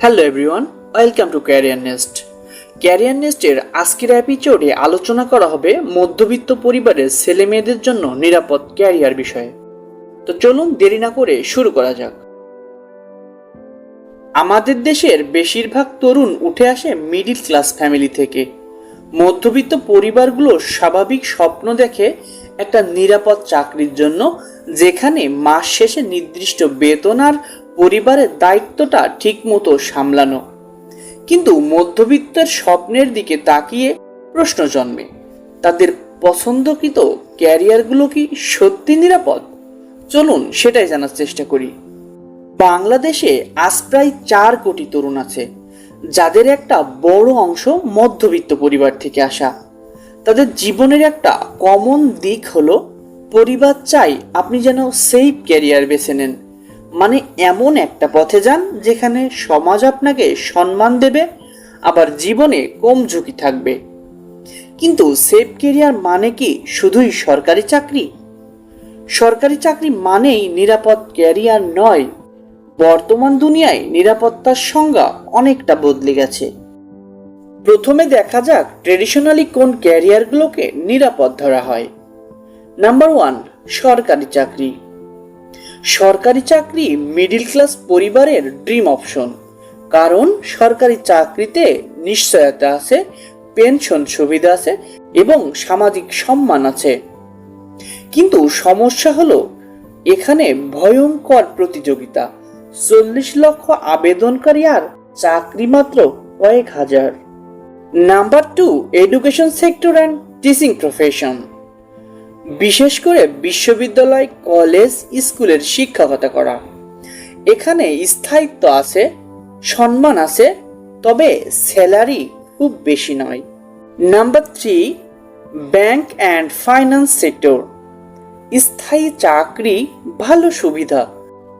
Hello everyone welcome to Career Nest Career নেস্টের আজকের অ্যাপিচোডে আলোচনা করা হবে মধ্যবিত্ত পরিবারের ছেলে মেয়েদের জন্য নিরাপদ ক্যারিয়ার বিষয়ে। তো চলুন দেরি না করে শুরু করা যাক। আমাদের দেশের বেশিরভাগ তরুণ উঠে আসে মিডিল ক্লাস ফ্যামিলি থেকে। মধ্যবিত্ত পরিবারগুলো স্বাভাবিক স্বপ্ন দেখে একটা নিরাপদ চাকরির জন্য, যেখানে মাস শেষে নির্দিষ্ট বেতন আর পরিবারের দায়িত্বটা ঠিকমতো সামলানো। কিন্তু মধ্যবিত্তের স্বপ্নের দিকে তাকিয়ে প্রশ্ন জন্মে, তাদের পছন্দকৃত ক্যারিয়ারগুলো কি সত্যি নিরাপদ? চলুন সেটাই জানার চেষ্টা করি। বাংলাদেশে আজ প্রায় চার কোটি তরুণ আছে, যাদের একটা বড় অংশ মধ্যবিত্ত পরিবার থেকে আসা। তাদের জীবনের একটা কমন দিক হলো, পরিবার চাই আপনি যেন সেফ ক্যারিয়ার বেছে নেন। মানে এমন একটা পথে যান যেখানে সমাজ আপনাকে সম্মান দেবে, আবার জীবনে কম ঝুঁকি থাকবে। কিন্তু সেফ কেরিয়ার মানে কি শুধুই সরকারি চাকরি? সরকারি চাকরি মানেই নিরাপদ ক্যারিয়ার নয়, বর্তমান দুনিয়ায় নিরাপত্তার সংজ্ঞা অনেকটা বদলে গেছে। প্রথমে দেখা যাক ট্রেডিশনালি কোন ক্যারিয়ারগুলোকে নিরাপদ ধরা হয়। নাম্বার ওয়ান সরকারি চাকরি। সরকারি চাকরি মিডিল ক্লাস পরিবারের ড্রিম অপশন কারণ সরকারি চাকরিতে নিশ্চয়তা আছে পেনশন সুবিধা আছে এবং সামাজিক সম্মান আছে। কিন্তু সমস্যা হলো, এখানে ভয়ঙ্কর প্রতিযোগিতা, চল্লিশ লক্ষ আবেদনকারী আর চাকরি মাত্র কয়েক হাজার। Number two education sector and teaching profession বিশেষ করে বিশ্ববিদ্যালয়, কলেজ, স্কুলের শিক্ষকতা করা। এখানে স্থায়িত্ব আছে, সম্মান আছে, তবে স্যালারি খুব বেশি নয়। Number three, bank and finance sector. স্থায়ী চাকরি ভালো সুবিধা।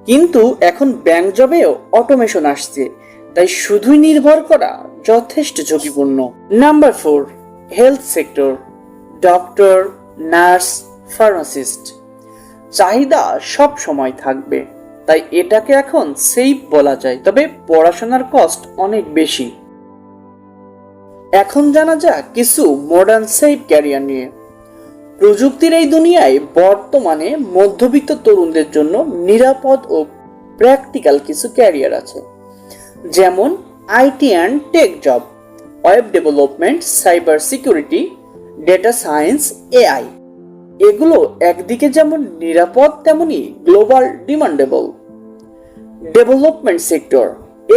কিন্তু এখন ব্যাংক জবেও অটোমেশন আসছে, তাই শুধুই নির্ভর করা যথেষ্ট ঝুঁকিপূর্ণ। Number four, health sector. Doctor nurse, pharmacist. চাহিদা সব সময় থাকবে, তাই এটাকে এখন সেফ বলা যায়, তবে পড়াশোনার কস্ট অনেক বেশি। এখন জানা যাক কিছু মডার্ন সেফ ক্যারিয়ার নিয়ে। প্রযুক্তির এই দুনিয়ায় বর্তমানে মধ্যবিত্ত তরুণদের জন্য নিরাপদ ও প্র্যাকটিক্যাল কিছু ক্যারিয়ার আছে। যেমন IT and tech job, web development, cyber security data science AI এগুলো একদিকে যেমন নিরাপদ, তেমনি global demandable development sector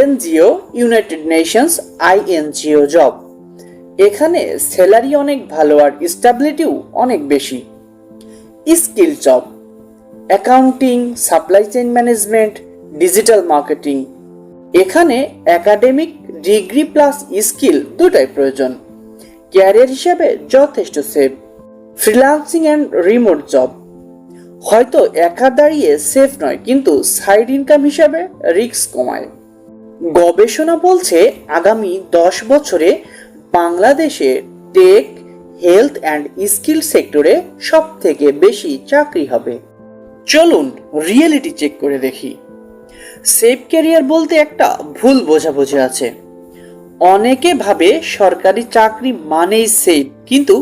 NGO United Nations INGO job এখানে স্যালারি অনেক ভালো আর স্টেবিলিটিও অনেক বেশি। Skill job accounting supply chain management digital marketing এখানে একাডেমিক ডিগ্রি প্লাস স্কিল দুটাই প্রয়োজন। ক্যারিয়ার হিসাবে যথেষ্ট safe. Freelancing and remote job. হয়তো একা দাঁড়িয়ে সেফ নয়, কিন্তু সাইড ইনকাম হিসাবে রিস্ক কমায়। গবেষণা বলছে, আগামী দশ বছরে বাংলাদেশে টেক, হেলথ অ্যান্ড স্কিল সেক্টরে সব থেকে বেশি চাকরি হবে। চলুন রিয়েলিটি চেক করে দেখি। সেফ ক্যারিয়ার বলতে একটা ভুল বোঝাবুঝি আছে। অনেকে ভাবে সরকারি চাকরি মানেই সেফ কিন্তু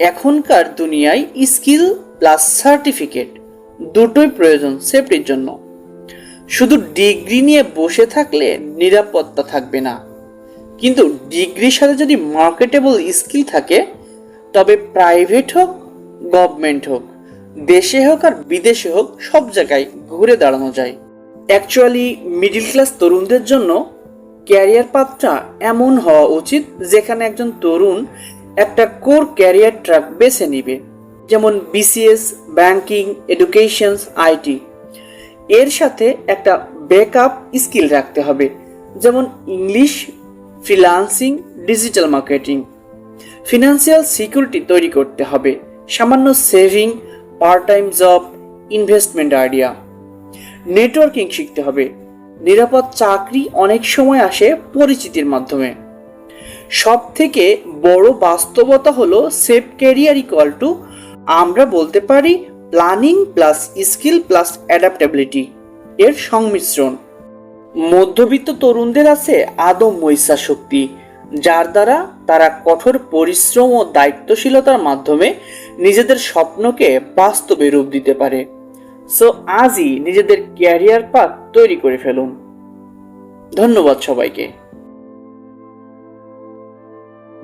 এখনকার দুনিয়ায় স্কিল প্লাস সার্টিফিকেট দুটোই প্রয়োজন সেফটির জন্য। শুধু ডিগ্রি নিয়ে বসে থাকলে নিরাপত্তা থাকবে না। কিন্তু ডিগ্রির সাথে যদি মার্কেটেবল স্কিল থাকে, তবে প্রাইভেট হোক গভর্নমেন্ট হোক, দেশে হোক আর বিদেশে হোক, সব জায়গায় ঘুরে দাঁড়ানো যায়। অ্যাকচুয়ালি মিডিল ক্লাস তরুণদের জন্য ক্যারিয়ার পাথটা এমন হওয়া উচিত যেখানে একজন তরুণ একটা কোর ক্যারিয়ার ট্র্যাক বেছে নিবে, যেমন বিসিএস, ব্যাংকিং, এডুকেশন, আইটি। এর সাথে একটা ব্যাকআপ স্কিল রাখতে হবে, যেমন English freelancing digital marketing. Financial security তৈরি করতে হবে, সামান্য saving part time job, investment idea. Networking শিখতে হবে নিরাপদ চাকরি অনেক সময় আসে পরিচিতির মাধ্যমে। সব থেকে বড় বাস্তবতা হলো সেফ ক্যারিয়ার ইকুয়াল টু আমরা বলতে পারি planning plus skill plus adaptability এর সংমিশ্রণ। মধ্যবিত্ত তরুণদের আছে আদম ইচ্ছা শক্তি, যার দ্বারা তারা কঠোর পরিশ্রম ও দায়িত্বশীলতার মাধ্যমে নিজেদের স্বপ্নকে বাস্তবে রূপ দিতে পারে। সো আজই নিজেদের ক্যারিয়ার পাথ তৈরি করে ফেলুন। ধন্যবাদ সবাইকে।